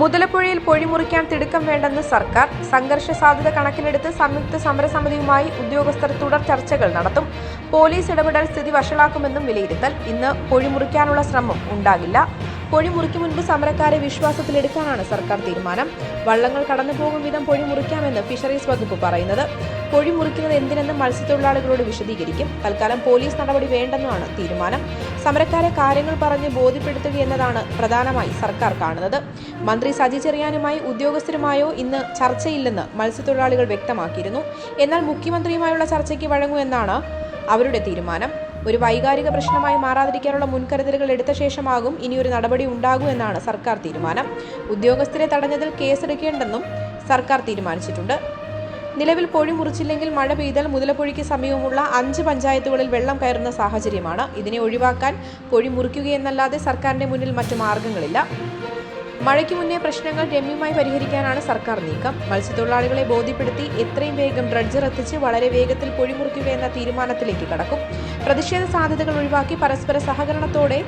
മുതലപ്പുഴയിൽ പൊഴിമുറിക്കാൻ തിടുക്കം വേണ്ടെന്ന് സർക്കാർ. സംഘർഷ സാധ്യത കണക്കിലെടുത്ത് സംയുക്ത സമരസമിതിയുമായി ഉദ്യോഗസ്ഥർ തുടർ ചർച്ചകൾ നടത്തും. പോലീസ് ഇടപെടൽ സ്ഥിതി വഷളാക്കുമെന്നും വിലയിരുത്തൽ. ഇന്ന് പൊഴിമുറിക്കാനുള്ള ശ്രമം ഉണ്ടാകില്ല. പൊഴി മുറിക്കും മുൻപ് സമരക്കാരെ വിശ്വാസത്തിലെടുക്കാനാണ് സർക്കാർ തീരുമാനം. വള്ളങ്ങൾ കടന്നു പോകും വിധം പൊഴി മുറിക്കാമെന്ന് ഫിഷറീസ് വകുപ്പ് പറയുന്നത്. പൊഴി മുറിക്കുന്നത് എന്തിനെന്ന് മത്സ്യത്തൊഴിലാളികളോട് വിശദീകരിക്കും. തൽക്കാലം പോലീസ് നടപടി വേണ്ടെന്നാണ് തീരുമാനം. സമരക്കാരെ കാര്യങ്ങൾ പറഞ്ഞ് ബോധ്യപ്പെടുത്തുക എന്നതാണ് പ്രധാനമായി സർക്കാർ കാണുന്നത്. മന്ത്രി സജി ചെറിയാനുമായി ഉദ്യോഗസ്ഥരുമായോ ഇന്ന് ചർച്ചയില്ലെന്ന് മത്സ്യത്തൊഴിലാളികൾ വ്യക്തമാക്കിയിരുന്നു. എന്നാൽ മുഖ്യമന്ത്രിയുമായുള്ള ചർച്ചയ്ക്ക് വഴങ്ങുമെന്നാണ് അവരുടെ തീരുമാനം. ഒരു വൈകാരിക പ്രശ്നമായി മാറാതിരിക്കാനുള്ള മുൻകരുതലുകൾ എടുത്ത ശേഷമാകും ഇനിയൊരു നടപടി ഉണ്ടാകൂ എന്നാണ് സർക്കാർ തീരുമാനം. ഉദ്യോഗസ്ഥരെ തടഞ്ഞതിൽ കേസെടുക്കേണ്ടെന്നും സർക്കാർ തീരുമാനിച്ചിട്ടുണ്ട്. നിലവിൽ പൊഴി മുറിച്ചില്ലെങ്കിൽ മഴ പെയ്താൽ മുതലപ്പൊഴിക്ക് സമീപമുള്ള അഞ്ച് പഞ്ചായത്തുകളിൽ വെള്ളം കയറുന്ന സാഹചര്യമാണ്. ഇതിനെ ഒഴിവാക്കാൻ പൊഴി മുറിക്കുകയെന്നല്ലാതെ സർക്കാരിന്റെ മുന്നിൽ മറ്റു മാർഗങ്ങളില്ല. മഴയ്ക്ക് മുന്നേ പ്രശ്നങ്ങൾ രമ്യമായി പരിഹരിക്കാനാണ് സർക്കാർ നീക്കം. മത്സ്യത്തൊഴിലാളികളെ ബോധ്യപ്പെടുത്തി എത്രയും വേഗം ഡ്രഡ്ജർ എത്തിച്ച് വളരെ വേഗത്തിൽ പൊഴിമുറിക്കുക എന്ന തീരുമാനത്തിലേക്ക് കടക്കും. പ്രതിഷേധ സാധ്യതകൾ ഒഴിവാക്കി പരസ്പര സഹകരണത്തോടെ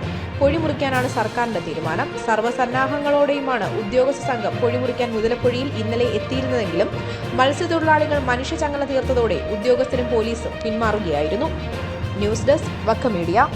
പൊഴിമുറിക്കാനാണ് സർക്കാരിന്റെ തീരുമാനം. സർവസന്നാഹങ്ങളോടെയുമാണ് ഉദ്യോഗസ്ഥ സംഘം പൊഴിമുറിക്കാൻ മുതലപ്പൊഴിയിൽ ഇന്നലെ എത്തിയിരുന്നതെങ്കിലും മത്സ്യത്തൊഴിലാളികൾ മനുഷ്യചങ്ങല തീർത്തതോടെ ഉദ്യോഗസ്ഥരും പോലീസും പിന്മാറുകയായിരുന്നു. ന്യൂസ് ഡെസ്ക് വക്ക മീഡിയ.